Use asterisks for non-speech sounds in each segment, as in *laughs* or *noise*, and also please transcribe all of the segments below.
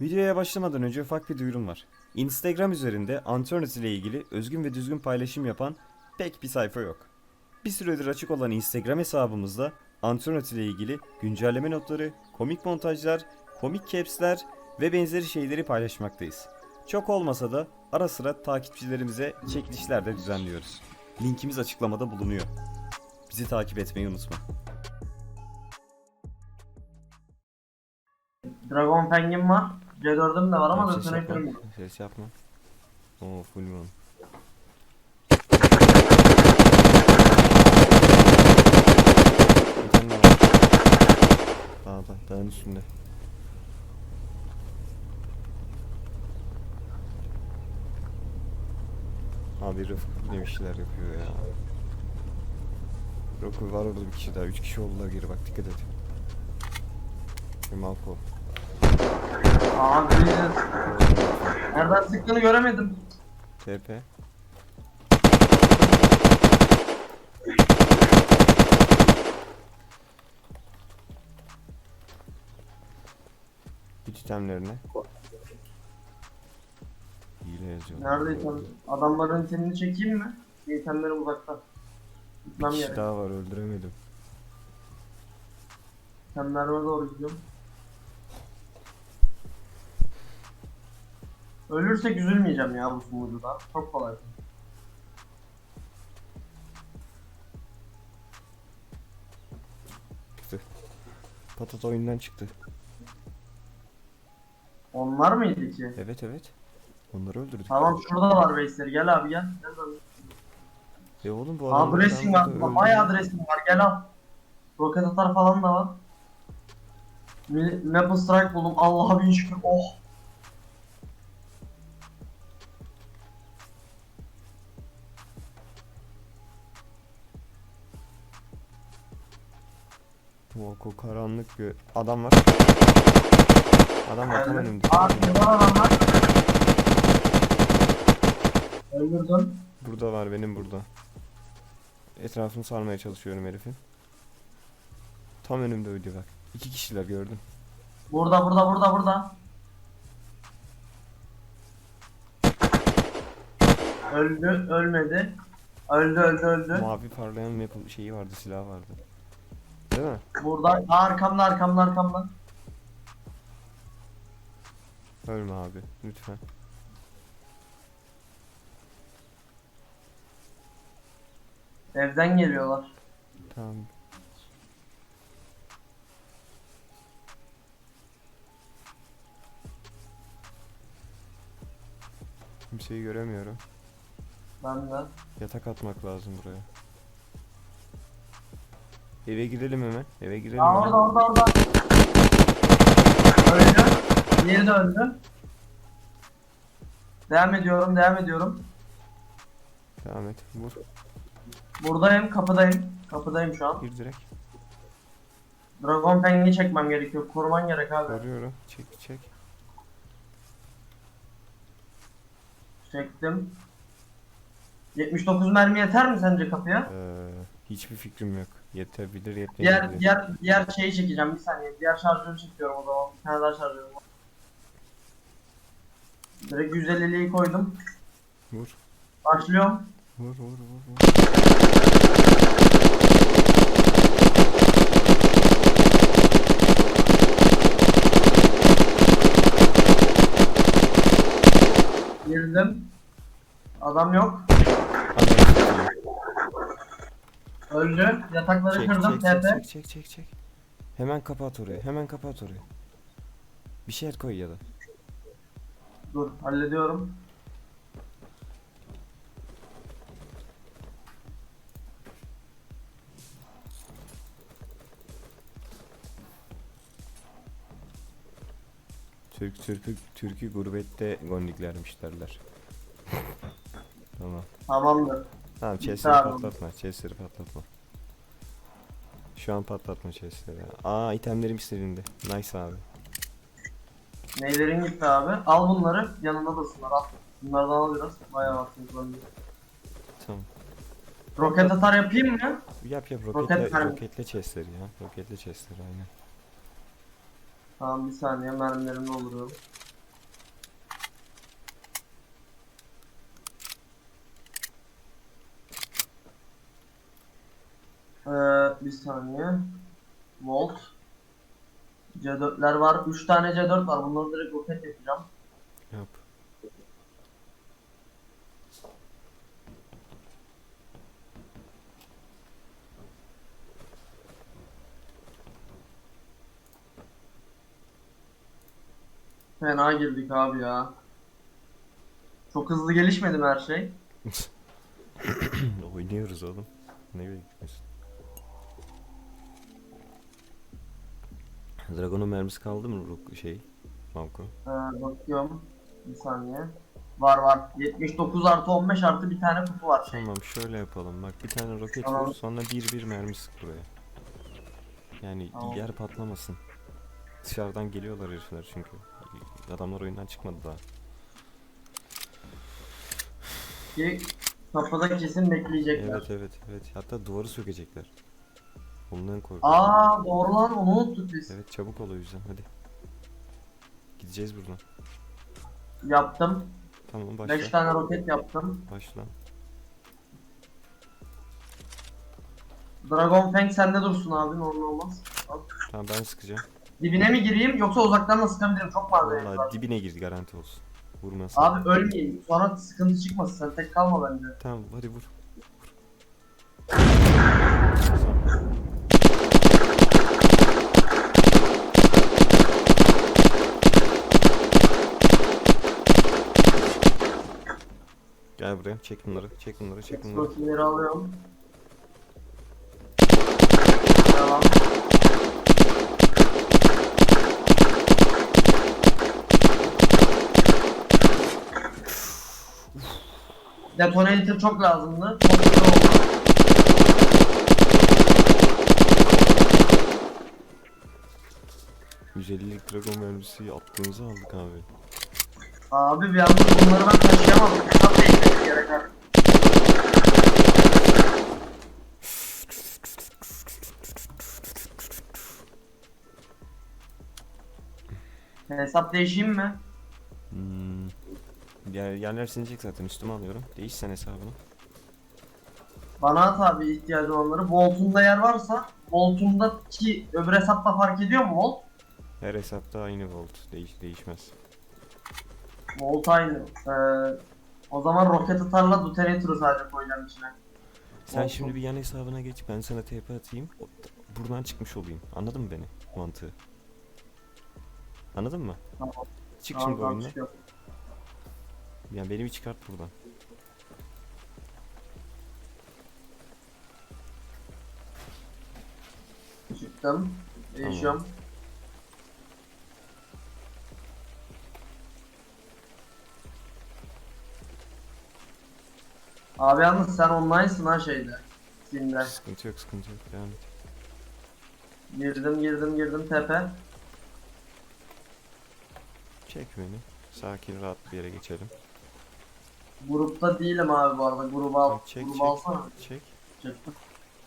Videoya başlamadan önce ufak bir duyurum var. Instagram üzerinde Antonis ile ilgili özgün ve düzgün paylaşım yapan pek bir sayfa yok. Bir süredir açık olan Instagram hesabımızda Antonis ile ilgili güncelleme notları, komik montajlar, komik capsler ve benzeri şeyleri paylaşmaktayız. Çok olmasa da ara sıra takipçilerimize çekilişler de düzenliyoruz. Linkimiz açıklamada bulunuyor. Bizi takip etmeyi unutma. Dragon Fang'im var. C4'üm de var ama Ses detonator'ım yapma. yok. Ses yapma. Oo full moon. Bir tane daha var. Dağda, dağın üstünde. Abi Rıfkı ne bir şeyler yapıyor ya. Rıfkı var orada bir kişi daha. Üç kişi oldular geri bak dikkat et. Bir Malko. Breezes. Nereden sıktığını göremedim. TP. Güç itemlerine. Hile yazıyor. Neredeysen adamların itemini çekeyim mi? İtemlerim uzakta. Bir Gitmem kişi gerek. daha var öldüremedim. İtemlerime doğru gidiyorum. Ölürsek üzülmeyeceğim ya bu sunucuda. Çok kolay. Çıktı. Patat oyundan çıktı. Onlar mıydı ki? Evet evet. Onları öldürdük. Tamam şurada var base'leri. Gel abi gel. Gel abi. E oğlum bu dressing ben var. Bayağı dressing var. Gel al. Roket atar falan da var. Maple Strike buldum. Allah'a bin şükür. Oh. Bak o karanlık bir adam var. Adam var tam önümde. Burada adamlar. Öldürdüm. Burada var benim burada. Etrafını sarmaya çalışıyorum herifin. Tam önümde öldü bak. İki kişiler gördüm. Burada burada burada burada. Öldü, ölmedi. Öldü, öldü, öldü. Mavi parlayan maple şeyi vardı, silahı vardı. Değil mi? Burada, Aa, arkamda, arkamda, arkamda. Ölme abi, lütfen. Evden geliyorlar. Tamam. Kimseyi göremiyorum. Ben de. Yatak atmak lazım buraya. Eve girelim hemen. Eve girelim Aa hemen. orada, orada, orada. Öldü. Diğeri de öldü. Devam ediyorum, devam ediyorum. Devam et. Vur. Buradayım, kapıdayım. Kapıdayım şu an. Gir direkt. Dragon Fang'i çekmem gerekiyor. Koruman gerek abi. Arıyorum. Çek çek. Çektim. 79 mermi yeter mi sence kapıya? Ee, hiçbir fikrim yok. Yetebilir Diğer yetmeyebilir. diğer diğer şeyi çekeceğim bir saniye. Diğer şarjörü çekiyorum o zaman. Bir tane daha şarjörüm var. Direkt 150'liği koydum. Vur. Başlıyorum. Vur vur vur vur. Girdim. Adam yok. Anladım. Öldü. Yatakları Çek kırdım. çek çek, TP. çek çek çek çek. Hemen kapat orayı. Hemen kapat orayı. Bir şey koy ya da. Dur hallediyorum. Türk Türk'ü Türk'ü gurbette gondiklermiş derler. *laughs* tamam. Tamamdır. Tamam chestleri Tamam. patlatma. Chestleri patlatma. Şu an patlatma chestleri. Aa itemlerim istediğinde. Nice abi. Neylerin gitti abi. Al bunları. Yanında dursunlar. Al. Bunlardan al biraz. Bayağı vaktimiz var. Tamam. Roket atar yapayım mı? Yap yap Roket roketle, mermi. roketle chestleri ya. Roketle chestleri aynen. Tamam bir saniye mermilerini dolduruyorum. Bir saniye. Volt. C4'ler var. 3 tane C4 var. Bunları direkt roket yapacağım. Yap. Fena girdik abi ya. Çok hızlı gelişmedi mi her şey? *laughs* Oynuyoruz oğlum. Ne bekliyorsun? Dragon'un mermisi kaldı mı Rook şey? Malko. Ee, bakıyorum. Bir saniye. Var var. 79 artı 15 artı bir tane kutu var. Şey. Tamam şöyle yapalım. Bak bir tane roket Tamam. vur sonra bir bir mermi sık buraya. Yani Tamam. yer patlamasın. Dışarıdan geliyorlar herifler çünkü. Adamlar oyundan çıkmadı daha. Ki kapıda kesin bekleyecekler. Evet evet evet. Hatta duvarı sökecekler. Ondan korkuyorum. Aa doğru lan onu unuttuk biz. Evet çabuk ol o yüzden hadi. Gideceğiz buradan. Yaptım. Tamam başla. 5 tane roket yaptım. Başla. Dragon Fang sende dursun abi normal olmaz. Al. Tamam ben sıkacağım. Dibine mi gireyim yoksa uzaktan da sıkabilirim çok malzeme var. Vallahi dibine gir garanti olsun. Vurmasın. Abi ölmeyeyim sonra sıkıntı çıkmasın sen tek kalma bence. Tamam hadi vur. Vur. Gel buraya çek bunları çek bunları çek bunları. Proteinleri alıyorum. Tamam. Detonator çok lazımdı. Çok güzel oldu. %50'lik dragon mermisi attığımızı aldık abi. Abi bir anda bunları ben taşıyamam. Hesap değişeyim mi? Hmm. Yer, yerler silinecek zaten üstüme alıyorum. Değiş sen hesabını. Bana at abi ihtiyacı olanları. Volt'unda yer varsa Volt'undaki öbür hesapta fark ediyor mu Volt? Her hesapta aynı volt. Değiş, değişmez. Volt aynı. Ee, o zaman roket atarla Detonator'ı sadece koyacağım içine. Sen Olsun. şimdi bir yan hesabına geç ben sana TP atayım. Buradan çıkmış olayım. Anladın mı beni? Mantığı. Anladın mı? Tamam. Çık Tamam, şimdi tamam, oyundan. çıkıyorum. Yani beni bir çıkart buradan. Çıktım. Değişiyorum. Abi yalnız sen online'sın ha şeyde. Steam'de. Sıkıntı yok sıkıntı yok. Devam et. Girdim girdim girdim tepe. Çek beni. Sakin rahat bir yere geçelim. Grupta değilim abi bu arada. Grubu al. Çek grubu çek. alsana. Çek. Çektim.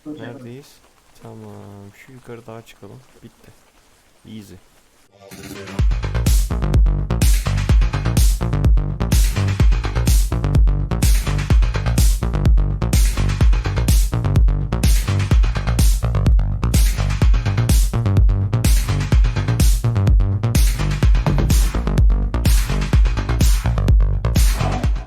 Neredeyiz? Tamam. Şu yukarı daha çıkalım. Bitti. Easy.